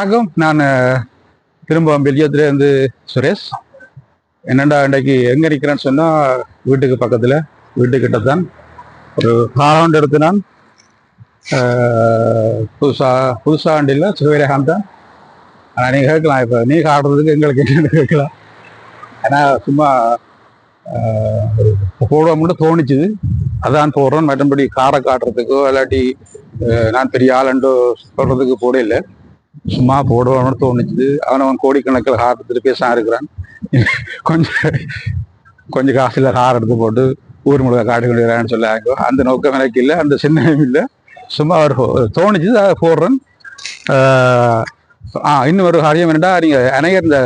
வணக்கம். நான் திரும்ப பெல்ஜியத்துலேருந்து சுரேஷ். என்னண்டா இன்றைக்கு எங்கே நிற்கிறேன்னு சொன்னால் வீட்டுக்கு பக்கத்தில் வீட்டுக்கிட்ட தான் ஒரு காரவுண்ட் எடுத்து நான் அஹ், புதுசா ஆண்டு இல்லை சிவரேகாந்த் தான். ஆனால் நீங்கள் கேட்கலாம் இப்போ நீ ஆடுறதுக்கு எங்களுக்கு என்னென்னு கேட்கலாம். ஏன்னா சும்மா ஒரு போடுவோம்னு தோணிச்சுது. அதான் போடுறோம். மற்றபடி காரை காட்டுறதுக்கோ இல்லாட்டி நான் பெரிய ஆளுண்டோ சொல்கிறதுக்கு போட இல்லை சும்மா போடுவான்னு தோணுச்சு அவன் அவன் கோடிக்கணக்கில் ஹார் எடுத்துட்டு பேச இருக்கிறான். கொஞ்சம் கொஞ்சம் காசுல ஹார் எடுத்து போட்டு ஊர் முழுக்க காட்டு சொல்லி சொல்லாங்க அந்த நோக்கம் எனக்கு இல்லை அந்த சின்னம் இல்லை. சும்மா அவர் தோணுச்சு அதை போடுறேன். ஆ இன்னும் ஒரு காரியம் என்னடா நீங்கள் அனைவர் இந்த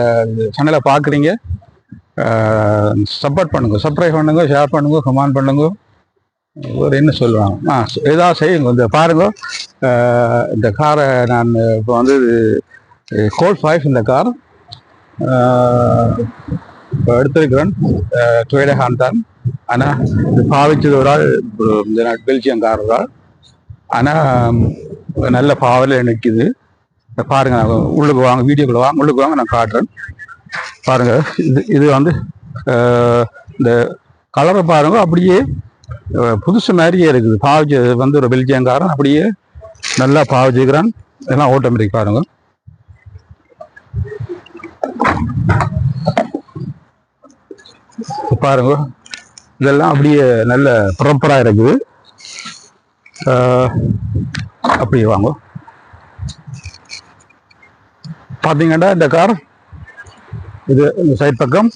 சேனலை பார்க்குறீங்க. சப்போர்ட் பண்ணுங்க சப்ஸ்கிரைப் பண்ணுங்க ஷேர் பண்ணுங்க கமெண்ட் பண்ணுங்க. ஒரு என்ன சொல்லுவாங்க? ஆ ஏதாவது செய்யுங்க. இந்த பாருங்க. இந்த காரை நான் இப்போ வந்து கோல் ஃபைவ் இந்த கார் இப்போ எடுத்திருக்கிறேன். டொயடா ஹான் தான் ஆனால் இது பாவிச்சது ஒரு ஆள் இந்த பெல்ஜியம் கார் ஒரு ஆள். ஆனால் நல்ல பாவலில் நிற்குது பாருங்கள் பாருங்க நான் உள்ளுக்கு வாங்க வீடியோக்குள்ள வாங்க உள்ளுக்கு வாங்க நான் காட்டுறேன். பாருங்க இது இது வந்து இந்த கலரை பாருங்க அப்படியே புதுசு மாதிரியே இருக்குது. பாவச்சு வந்து ஒரு பெல்ஜியங்காரன் அப்படியே நல்லா பாவச்சுக்கிறான் எல்லாம் ஆட்டோமேட்டிக் பாருங்க. பாருங்க. இதெல்லாம் அப்படியே நல்ல ப்ராப்பராக இருக்குது. அப்படியே வாங்க. பார்த்தீங்கன்னா இந்த கார் இது இந்த சைட் பக்கம்.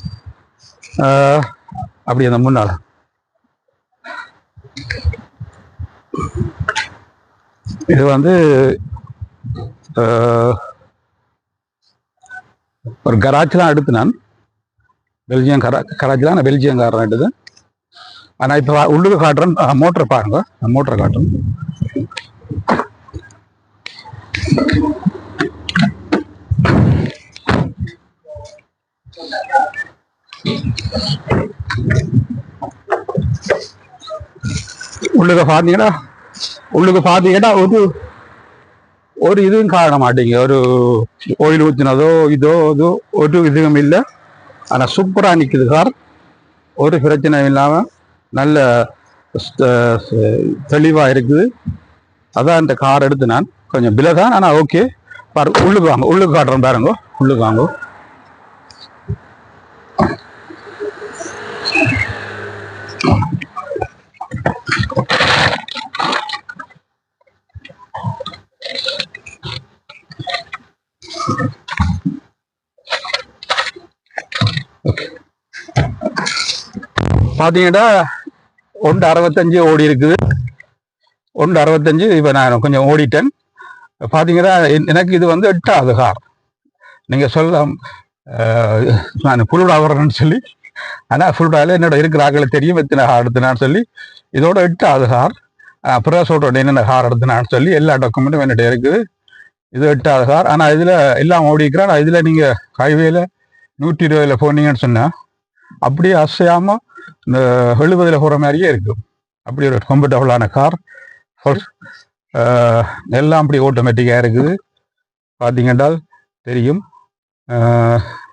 அப்படியே அந்த முன்னால். இது வந்து ஒரு கராஜ் தான் எடுத்து நான். பெல்ஜியம் கரா கராஜ் தான் நான் பெல்ஜியம் காரன் எடுத்து ஆனால் இப்போ உள்ளுக்கு காட்டுறேன். மோட்டர் பாருங்க. மோட்டரை காட்டுறேன். உள்ளுக பார்த்தீங்கன்னா உள்ளுக்கு பார்த்தீங்கன்னா ஒரு ஒரு இதுவும் காண மாட்டீங்க. ஒரு ஓயில் ஊற்றினதோ இதோ இதோ ஒரு இதுவும் இல்லை. ஆனால் சூப்பராக நிற்குது சார் ஒரு பிரச்சனையும் இல்லாமல் நல்ல தெளிவாக இருக்குது. அதான் இந்த கார் எடுத்து நான் கொஞ்சம் பில தான் ஆனால் ஓகே பாரு உள்ளுக்கு வாங்க. உள்ளுக்கு காட்டுறேன் பாருங்க. உள்ளுக்கு வாங்க. பார்த்தீங்கன்னா ஒன்று அறுபத்தஞ்சு ஓடி இருக்குது. ஒன்று அறுபத்தஞ்சு இப்போ நான் கொஞ்சம் ஓடிட்டேன். பார்த்தீங்கன்னா எனக்கு இது வந்து எட்டாவது கார். நீங்கள் சொல்லலாம் நான் ஃபுல்டா வர்றேன்னு சொல்லி ஆனால் ஃபுல்டாவில் என்னோட இருக்கிற ஆக்களை தெரியும் எத்தனை கார் எடுத்தினான்னு சொல்லி இதோட எட்டாவது கார். அப்புறம் சொல்கிறேன் என்னென்ன கார் எடுத்தினான்னு சொல்லி எல்லா டாக்குமெண்ட்டும் என்னிட்ட இருக்குது. இது எட்டாவது கார். ஆனால் இதில் எல்லாம் ஓடிக்கிறேன் இதில் நீங்கள் ஹைவேல நூற்றி இருபதில் போனீங்கன்னு சொன்னால் அப்படியே அசையாமல் இந்த எழுபதில் போகிற மாதிரியே இருக்கும் அப்படி ஒரு கம்ஃபர்டபுளான கார் எல்லாம் அப்படி ஆட்டோமேட்டிக்காக இருக்குது. பார்த்தீங்கன்றால் தெரியும்.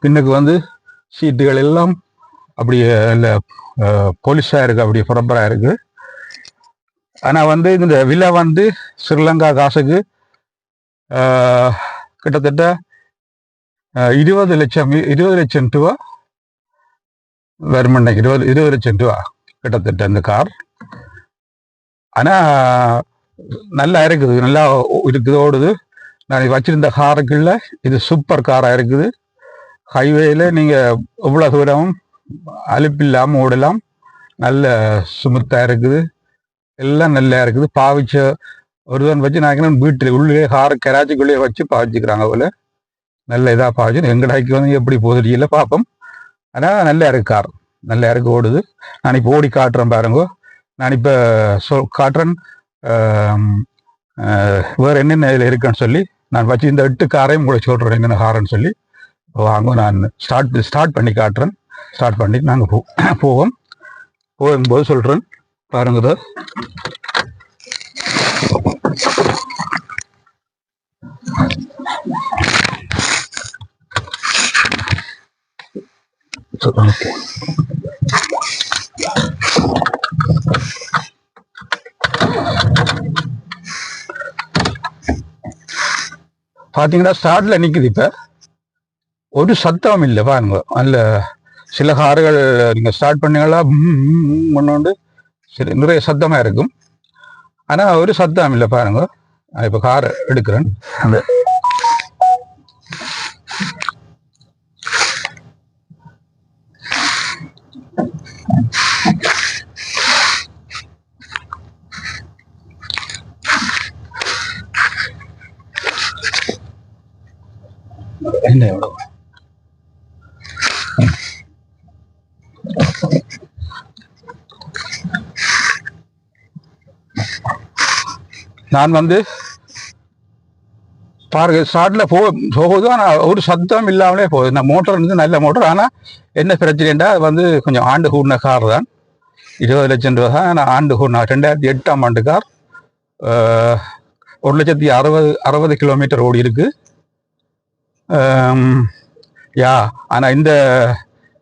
பின்னுக்கு வந்து சீட்டுகள் எல்லாம் அப்படியே இல்லை போலீஸாக இருக்குது அப்படியே ப்ரப்பராக இருக்குது ஆனால் வந்து இந்த விலை வந்து ஸ்ரீலங்கா காசுக்கு கிட்டத்தட்ட இருபது லட்சம் இருபது லட்சம் ரூபா வரும் இருபது இருபது லட்சம் ரூபா கிட்டத்தட்ட இந்த கார். ஆனால் நல்லா இருக்குது. நல்லா இருக்குது ஓடுது. நான் வச்சிருந்த காருக்குள்ள இது சூப்பர் காராக இருக்குது. ஹைவேயில் நீங்கள் எவ்வளோ தூரம் அலுப்பில்லாமல் ஓடலாம். நல்ல சுமத்தாக இருக்குது. எல்லாம் நல்லா இருக்குது. பாவிச்ச ஒருவன் வச்சு நான் வீட்டில் உள்ளே கார் கராச்சிக்குள்ளேயே வச்சு பாவிச்சுக்கிறாங்க போல. நல்ல இதாக பாவிச்சு எங்கடாய்க்கு வந்து எப்படி போகுது பார்ப்போம் அதனால் நல்ல இறக்கு கார். நல்ல இறக்கு ஓடுது. நான் இப்போ ஓடி காட்டுறேன் பாருங்க. நான் இப்போ சொல் காட்டுறேன். வேறு என்னென்ன இதில் இருக்குன்னு சொல்லி நான் வச்சு இந்த எட்டு காரையும் கூட சொல்கிறேன் என்னென்ன காரன்னு சொல்லி. வாங்க நான் ஸ்டார்ட் ஸ்டார்ட் பண்ணி காட்டுறேன். ஸ்டார்ட் பண்ணி நாங்கள் போ போவோம். போகும்போது சொல்கிறேன் பாருங்க ஓகே பார்த்தீங்கன்னா ஸ்டார்டில் நிற்குது இப்ப. ஒரு சத்தம் இல்லை பாருங்க. நல்ல சில கார்கள் நீங்கள் ஸ்டார்ட் பண்ணீங்களா பண்ணோண்டு சரி நிறைய சத்தமா இருக்கும். ஆனால் ஒரு சத்தம் இல்லை பாருங்க. இப்போ கார் எடுக்கிறேன். அந்த என்ன எவ்வளவு? நான் வந்து பாருங்க ஸ்டார்ட்ல போ போகுது ஆனால் ஒரு சத்தம் இல்லாமலே போகுது. நான் மோட்டர் வந்து நல்ல மோட்டர் ஆனால் என்ன பிரச்சனைண்டா அது வந்து கொஞ்சம் ஆண்டு கூடின கார் தான். இருபது லட்சம் ரூபா தான் நான் ஆண்டு கூடின ரெண்டாயிரத்தி எட்டாம் ஆண்டு கார் ஒரு லட்சத்தி அறுபது அறுபது கிலோமீட்டர் ஓடி இருக்கு. Um, யா ஆனால் இந்த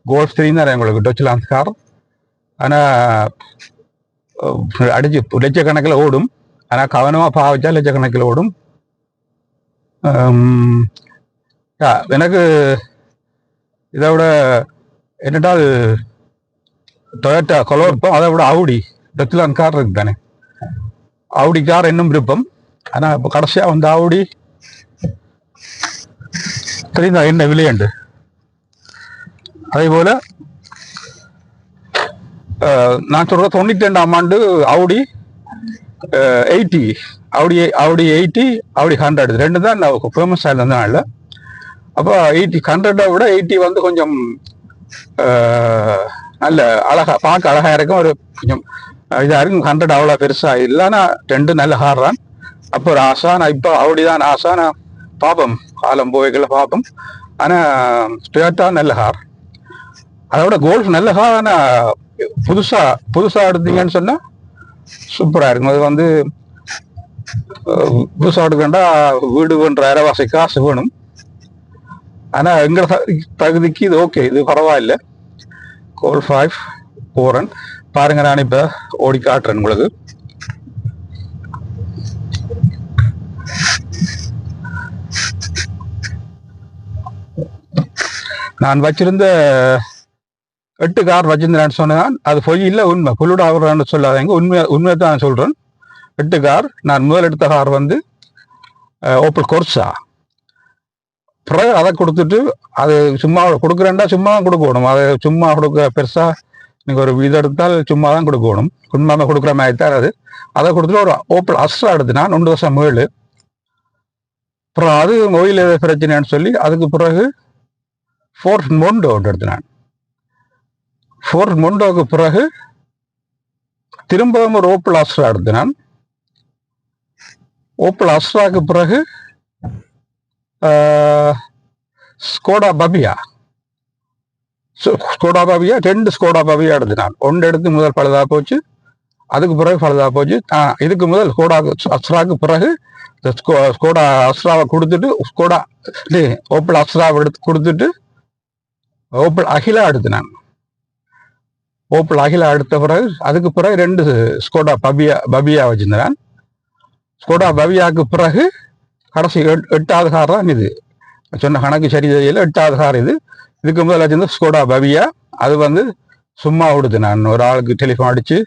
கோல்ஃப் த்ரீ தான் உங்களுக்கு டொச்லாந்து கார் ஆனால் அடிச்சு லட்சக்கணக்கில் ஓடும். ஆனால் கவனமாக பாவிச்சா லட்சக்கணக்கில் ஓடும். Um, யா, எனக்கு இதை விட என்னட்டால் டொயோட்டா கொலோர்ப்பம் அதை விட ஆவுடி டொச்லான் கார் இருக்கு தானே ஆவுடி கார் இன்னும் விருப்பம். ஆனால் இப்போ கடைசியாக வந்து ஆவுடி தெரியுதா என்ன விலையுண்டு அதே போல நான் சொல்ற தொண்ணூத்தி ரெண்டாம் ஆண்டு Audi eighty. Audi Audi eighty Audi hundred ரெண்டு தான் ஃபேமஸ் ஆயிருந்ததுனால அப்போ எயிட்டி ஹண்ட்ரடை விட எயிட்டி வந்து கொஞ்சம் நல்ல அழகா பார்க்க அழகா இருக்கும். ஒரு கொஞ்சம் இதாக இருக்கும். ஹண்ட்ரட் அவ்வளோ பெருசாக இல்லைன்னா ரெண்டு நல்ல ஹார் தான். அப்போ ஒரு ஆசை. நான் இப்போ அவுடி தான் ஆசை. நான் பார்ப்போம் காலம் போய்களை பார்ப்போம் ஆனால் டொயோட்டா நல்ல கார் அதோட கோல்ஃப் நல்ல கார் ஆனால் புதுசா புதுசா எடுத்தீங்கன்னு சொன்னா சூப்பரா இருக்கும் அது வந்து அஹ், புதுசா எடுக்கண்டா வீடு பண்ற அரைவாசி காசு வேணும் ஆனா எங்க தகுதிக்கு இது ஓகே இது பரவாயில்ல கோல் ஃபைவ் போறேன் பாருங்க நான் இப்ப ஓடி காட்டுறேன் உங்களுக்கு நான் வச்சிருந்த எட்டு கார் வச்சிருந்தேன் சொன்னதான் அது பொய் இல்லை உண்மை. புல்லுட ஆகுறான்னு சொல்லாதீங்க உண்மை உண்மையை தான் நான் எட்டு கார் நான் முதல் எடுத்த கார் வந்து ஓப்பல் கொர்சா பிறகு அதை கொடுத்துட்டு அது சும்மா கொடுக்குறேன்டா சும்மா தான் கொடுக்கணும். அதை சும்மா கொடுக்க பெருசாக நீங்கள் ஒரு இது எடுத்தால் சும்மா தான் கொடுக்கணும். உண்மையாக கொடுக்குற மாதிரி தான் அது. அதை கொடுத்துட்டு ஒரு ஓப்பல் அஸ்ரா எடுத்து நான் ஒன்று வருஷம் ஏழு அப்புறம் அது மொயில் பிரச்சனைன்னு சொல்லி அதுக்கு பிறகு ஃபோர்ட் மொண்டோ ஒன்று ஃபோர்ட் மோண்டோவுக்கு பிறகு திரும்பவும் ஒரு ஓப்பல் அஸ்ரா எடுத்தினான் ஓப்பல் அஸ்ராக்கு பிறகு ஸ்கோடா பபியா ஸ்கோடா பபியா ரெண்டு ஸ்கோடா பபியா எடுத்தினான் ஒன்று எடுத்து முதல் பழுதா போச்சு அதுக்கு பிறகு பழுதா போச்சு. இதுக்கு முதல் ஸ்கோடா அஸ்ராக்கு பிறகு இந்த ஸ்கோ- ஸ்கோடா அஸ்ராவை கொடுத்துட்டு ஸ்கோடா ஓப்பல் அஸ்ராவை எடுத்து கொடுத்துட்டு ஓப்பல் அகிலா எடுத்து நான். ஓப்பல் அகிலா எடுத்த பிறகு அதுக்கு பிறகு ரெண்டு ஸ்கோடா பபியா பபியா வச்சிருந்தான். ஸ்கோடா பபியாவுக்கு பிறகு கடைசி எட்- எட்டாவது கார் தான் இது. சொன்ன கணக்கு சரி தெரியல எட்டாவது கார் இது. இதுக்கு முதல்ல வச்சிருந்த ஸ்கோடா பவியா அது வந்து சும்மா விடுது நான். ஒரு ஆளுக்கு டெலிஃபோன் அடிச்சு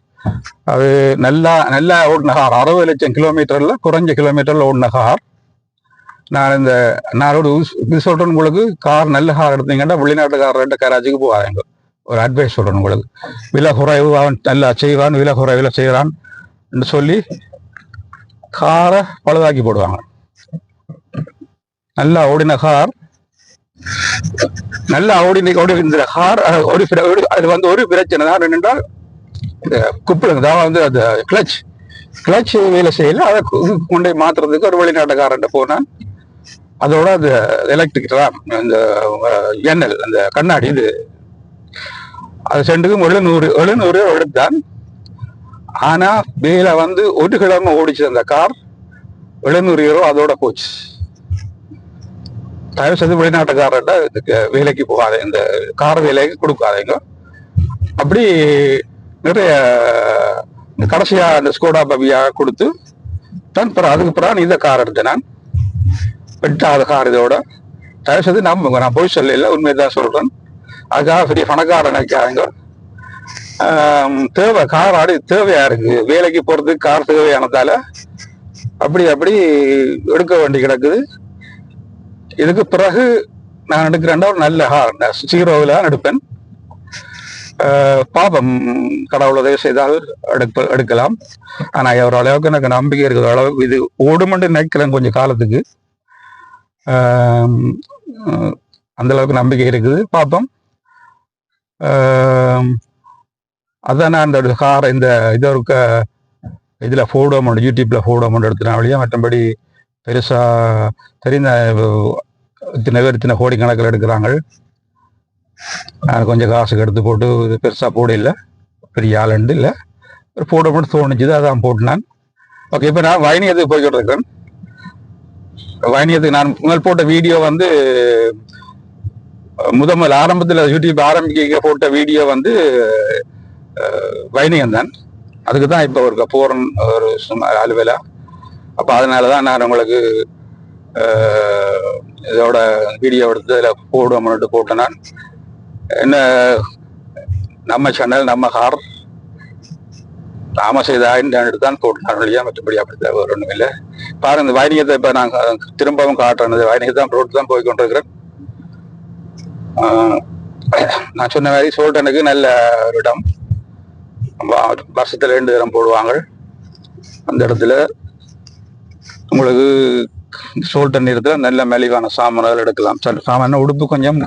அது நல்லா நல்லா ஓடின கார். அறுபது லட்சம் கிலோமீட்டரில் குறைஞ்ச கிலோமீட்டரில் ஓடின கார். நான் இந்த நான் ஒரு இது சொல்றேன் உங்களுக்கு கார் நல்ல கார் எடுத்தீங்கன்னா வெளிநாட்டு கார் ரெண்டு கராச்சிக்கு போவாங்க ஒரு அட்வைஸ் சொல்றேன் உங்களுக்கு. விலை குறைவு அவன் நல்லா செய்வான் விலை குறைவில் செய்கிறான் என்று சொல்லி காரை பழுதாக்கி போடுவாங்க. நல்லா ஓடின கார் நல்லா ஓடி ஓடி இந்த கார் ஒரு அது வந்து ஒரு பிரச்சனை. தான் என்னென்றால் இந்த குப்பிடுங்க தான் வந்து அந்த கிளச் கிளச் வேலை செய்யல அதை கொண்டு போய் மாத்துறதுக்கு ஒரு வெளிநாட்டுக்காரன் போனான் அதோட அந்த எலக்ட்ரிக் ராம் அந்த என்எல் எண்ணெல் அந்த கண்ணாடி இது. அது செண்டுக்கும் எழுநூறு எழுநூறு எடுத்தான் ஆனால் வேலை வந்து ஒரு கிழமை ஓடிச்சு அந்த கார் எழுநூறு யூரோ அதோட போச்சு. தயவு செய்து வெளிநாட்டுக்காரர்கிட்ட இதுக்கு வேலைக்கு போகாத இந்த கார் வேலைக்கு கொடுக்காதீங்க. அப்படி நிறைய இந்த அந்த ஸ்கோடா பபியா கொடுத்து தான் பிறகு அதுக்கு பிறகு இந்த கார் எடுத்தேன் நான். எட்டாவது இதோட தயவு செய்து நம்புங்க நான் போய் சொல்லல உண்மையை சொல்றேன். அதுக்காக பெரிய பணக்காரன் நினைக்காதீங்க தேவை கார் ஆடு தேவையா இருக்கு? வேலைக்கு போறதுக்கு கார் தேவையானதால அப்படி அப்படி எடுக்க வேண்டி கிடக்குது. இதுக்கு பிறகு நான் எடுக்கிறேன்னா ஒரு நல்ல கார். ஜீரோவில் எடுப்பேன். பாபம் கடவுள் உதவி செய்தால் எடுப்ப எடுக்கலாம். ஆனால் ஒரு அளவுக்கு எனக்கு நம்பிக்கை இருக்கிற அளவுக்கு இது ஓடுமென்று நினைக்கிறேன் கொஞ்சம் காலத்துக்கு. அந்த அளவுக்கு நம்பிக்கை இருக்குது. பார்ப்போம் அதான் நான் இந்த கார் இந்த இது இருக்க இதில் ஃபோடோ அமௌண்ட் யூடியூப்பில் ஃபோடோ அமௌண்ட் எடுத்துனா வழியாக மற்றபடி பெருசாக தெரிந்த அஹ், இத்தனை பேர் இத்தனை கோடி கணக்கில் எடுக்கிறாங்க. நான் கொஞ்சம் காசுக்கு எடுத்து போட்டு இது பெருசாக போட இல்லை. பெரிய ஆளுண்டு இல்லை. ஒரு ஃபோட்டோ மட்டும் தோணுச்சுது அதான் போட்டு நான் ஓகே இப்போ நான் வைனியத்துக்கு போய்கிட்டு இருக்கிறேன் வைனியத்துக்கு நான் முதல் போட்ட வீடியோ வந்து முதல் முதல் ஆரம்பத்தில் யூடியூப் ஆரம்பிக்க போட்ட வீடியோ வந்து வைனியம் தான். அதுக்கு தான் இப்போ ஒரு போறன் ஒரு சும்மா அலுவலா. அப்போ அதனால தான் நான் உங்களுக்கு இதோட வீடியோ எடுத்து அதில் போடுவோம்னுட்டு போட்டேன் நான். என்ன நம்ம சேனல் நம்ம ஹார் நாம செய்த எடுத்து தான் போட்டேன். வழியா மற்றபடி அப்படி வேறு ஒன்றும் இல்லை பாருங்க இந்த வைனியத்தை இப்போ நாங்கள் திரும்பவும் காட்டுறேன். வைனியத்தை தான் ரோட்டு தான் போய் கொண்டிருக்கிறேன். நான் சொன்ன மாதிரி சோல்டனுக்கு நல்ல ஒரு இடம். வருஷத்தில் வருஷத்துல ரெண்டு தரம் போடுவாங்க. அந்த இடத்துல உங்களுக்கு சோல்டன் இடத்துல நல்ல மலிவான சாமான்கள் எடுக்கலாம். சரி சாமான உடுப்பு கொஞ்சம்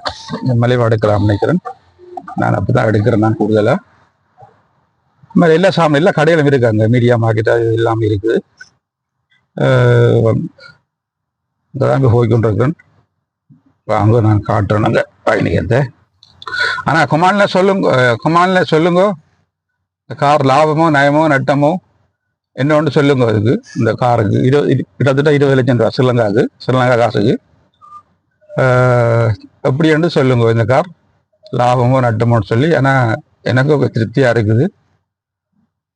மலிவா எடுக்கலாம் நினைக்கிறேன். நான் அப்படிதான் எடுக்கிறேன் நான் கூடுதலா. மாதிரி எல்லா சாமான் எல்லா கடையிலும் இருக்காங்க மீடியா மார்க்கெட் எல்லாமே இருக்குது. அங்கே போய் கொண்டிருக்கிறேன் வாங்க நான் காட்டுறேன். அந்த ஆனால் ஆனா குமான்ல சொல்லுங்க அஹ், சொல்லுங்க. இந்த கார் லாபமோ நயமோ நட்டமோ என்ன ஒன்று சொல்லுங்க அதுக்கு. இந்த காருக்கு இருபது கிட்டத்தட்ட இருபது லட்சம் ரூபா ஸ்ரீலங்காவுக்கு ஸ்ரீலங்கா காசுக்கு. எப்படி என்று சொல்லுங்க இந்த கார். லாபமோ நட்டமோன்னு சொல்லி. ஆனால் எனக்கு திருப்தியாக இருக்குது.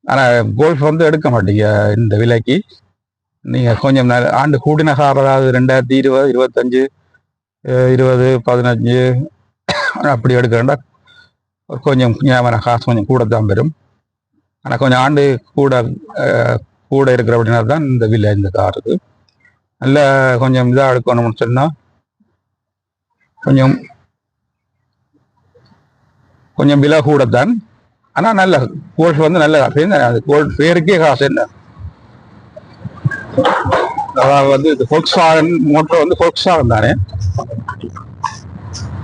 ஆனால் கோல்ஃப் வந்து எடுக்க மாட்டீங்க இந்த விலைக்கு. நீங்க கொஞ்சம் ஆண்டு கூடின கார் அதாவது ரெண்டாயிரத்தி இருபது இருபத்தஞ்சு இருபது பதினஞ்சு அப்படி எடுக்க வேண்டாம் கொஞ்சம் ஞாபகம் காசு கொஞ்சம் கூட தான் வரும் ஆனால் கொஞ்சம் ஆண்டு கூட கூட இருக்கிற அப்படின்னா தான் இந்த விலை இந்த காருக்கு நல்ல கொஞ்சம் இதாக எடுக்கணும்னு சொன்னால் கொஞ்சம் கொஞ்சம் விலை கூட தான் ஆனால் நல்ல கோல்ட் வந்து நல்ல காசு. என்ன அது கோல்ட் பேருக்கே காசு என்ன? வந்து இது ஃபோக்ஸ்வாகன் மோட்டர் வந்து ஃபோக்ஸ்வாகன் தானே?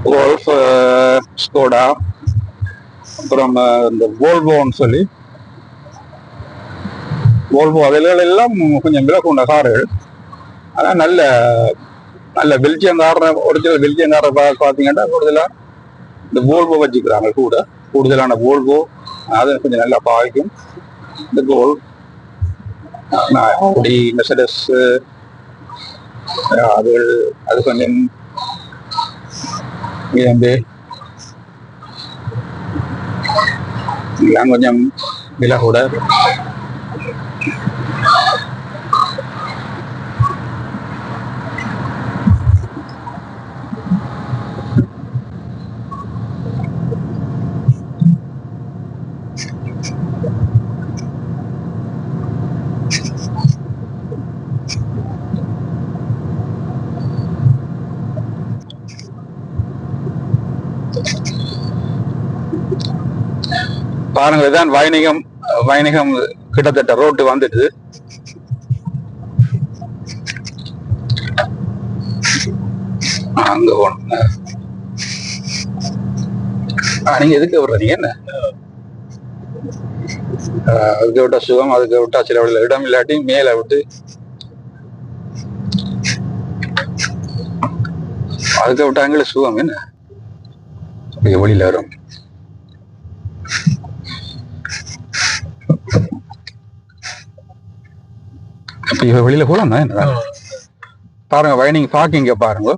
கோல்ஃப் ஸ்கோடா அப்புறம் இந்த வோல்வோன்னு சொல்லி. வோல்வோ அதில் எல்லாம் கொஞ்சம் விலை கொண்ட கார்கள் ஆனால் நல்ல நல்ல பெல்ஜியம் கார ஒரிஜினல் பெல்ஜியம் காரை பார்த்தீங்கன்னா கூடுதலாக இந்த வோல்வோ வச்சுக்கிறாங்க கூட. கூடுதலான வோல்வோ அது கொஞ்சம் நல்லா பாதிக்கும் இந்த கோல் அப்படி மெசடஸ் அது அது கொஞ்சம் வந்து எல்லாம் கொஞ்சம் விலை கூட பாருங்க இதுதான் வைணிகம் வைணிகம் கிட்டத்தட்ட ரோட்டு வந்துட்டு. அங்க நீங்க எதுக்கு விடுறீங்க என்ன? அதுக்கு விட்டா சுகம் அதுக்கு விட்டா சில விட இடம் இல்லாட்டி மேல விட்டு. அதுக்கு விட்டாங்களே சுகம் என்ன? வழியில வரும் இவ வெளியில போலாம் என்ன பாருங்க வைனிங் பார்க்கிங்க பாருங்க.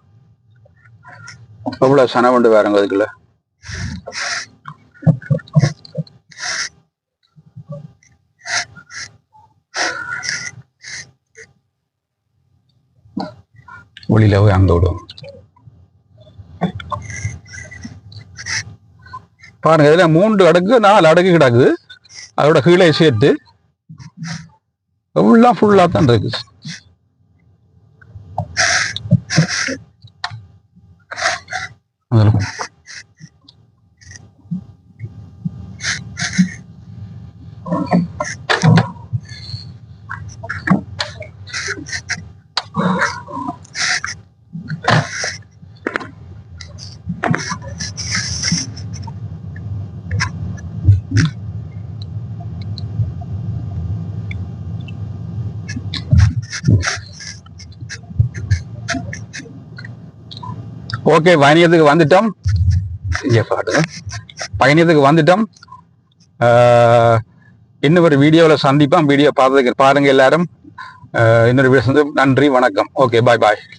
எவ்வளவு சனவண்டு வேறங்க அதுக்குள்ள? ஒளியில போய் அங்க விடுவோம். பாருங்க இதுல மூன்று அடுக்கு நாலு அடுக்கு கிடக்குது. அதோட கீழே சேர்த்து ஃபுல்லாக ஃபுல்லாக தான் இருக்கு. அதுல ஓகே பயணியத்துக்கு வந்துட்டோம். இங்கே பாட்டு பயணியத்துக்கு வந்துட்டோம். இன்னும் ஒரு வீடியோவில் சந்திப்போம். வீடியோ பார்த்ததுக்கு பாருங்கள் எல்லாரும். இன்னொரு வீடியோ சந்திப்போம். நன்றி வணக்கம். ஓகே பாய் பாய்